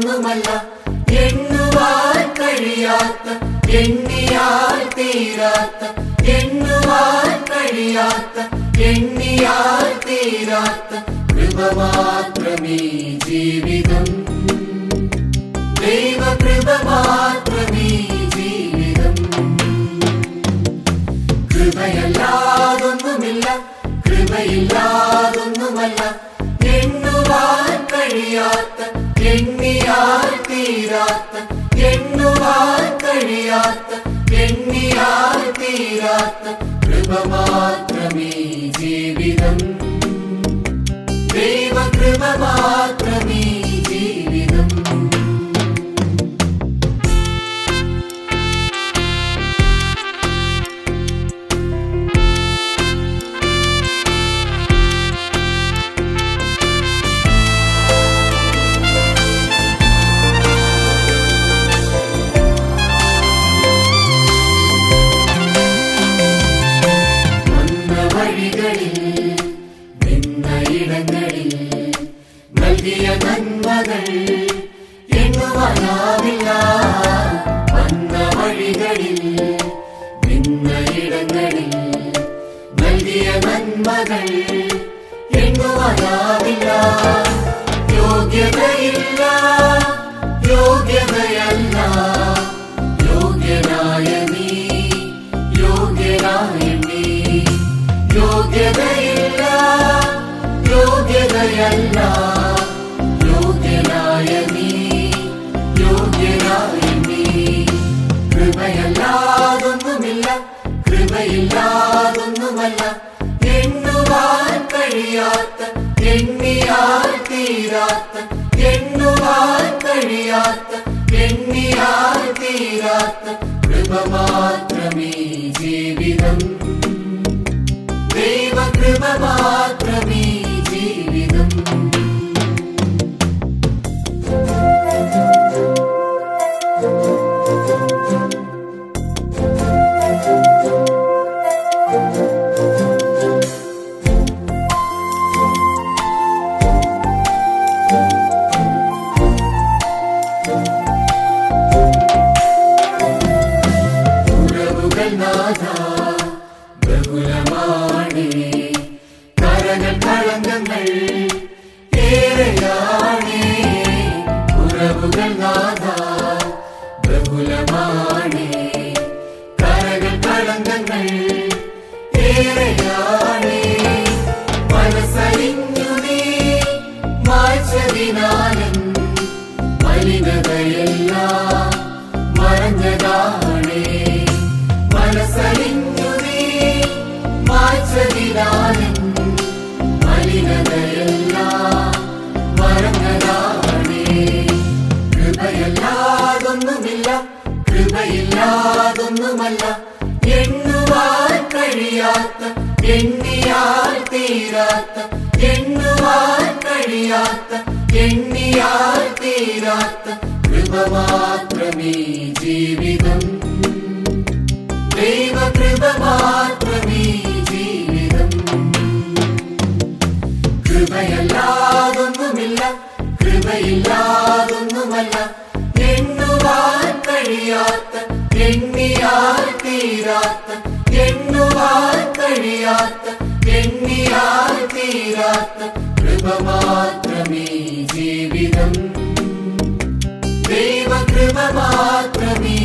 എണ്ണിയാലൊന്നുമല്ല എണ്ണുവാൻ കഴിയാത്ത എണ്ണിയാൽ തീരാത്ത എണ്ണുവാൻ കഴിയാത്ത എണ്ണിയാൽ തീരാത്ത കൃപ മാത്രമേ ജീവിതം. ദൈവകൃപ മാത്രമേ ജീവിതം. കൃപയല്ലാതൊന്നുമില്ല കൃപയില്ലാതൊന്നുമല്ല. എണ്ണുവാൻ കഴിയാത്ത എണ്ണിയാൽ തീരാത്ത എണ്ണുവാൻ കഴിയാത്ത എണ്ണിയാൽ തീരാത്ത കൃപ മാത്രമേ ജീവിതം ദൈവകൃപ മാത്രമേ നിന്ന ഇടങ്ങളിൽ നൽകിയ നന്മകൾ എണ്ണുവാനാവില്ല വന്ന വഴികളിൽ നിന്ന ഇടങ്ങളിൽ നൽകിയ നന്മകൾ എണ്ണുവാനാവില്ല യോഗ്യതയില്ല യോഗ്യതയല്ല യോഗ്യനായ നീ യോഗ്യനായ യോഗ്യതയല്ല യോഗ്യനായ നീ യോഗ്യനായ നീ. കൃപയല്ലാതൊന്നുമില്ല കൃപയില്ലാതൊന്നുമല്ല. എണ്ണുവാൻ കഴിയാത്ത എണ്ണിയാൽ തീരാത്ത എണ്ണുവാൻ കഴിയാത്ത എണ്ണിയാൽ തീരാത്ത കൃപ മാത്രമേ ജീവിതം. ദൈവകൃപ മാത്രമേ உள்ளங்கள் தேவையானே. உறவுகள் நாதா பிரபுலமா? എണ്ണുവാൻ കഴിയാത്ത എണ്ണിയാൽ തീരാത്ത എണ്ണുവാൻ കഴിയാത്ത എണ്ണിയാൽ തീരാത്ത കൃപ മാത്രമേ ജീവിതം. ദൈവകൃപ മാത്രമേ ജീവിതം. കൃപയല്ലാതൊന്നുമില്ല കൃപയില്ലാതൊന്നുമല്ല എണ്ണുവാൻ കഴിയാത്ത எண்ணியால் தீராத்த எண்ணுவால் கழியாத்த எண்ணியால் தீராத்த கிருபமாத்திரமே ஜீவிதம். தேவ கிருபமாத்திரமே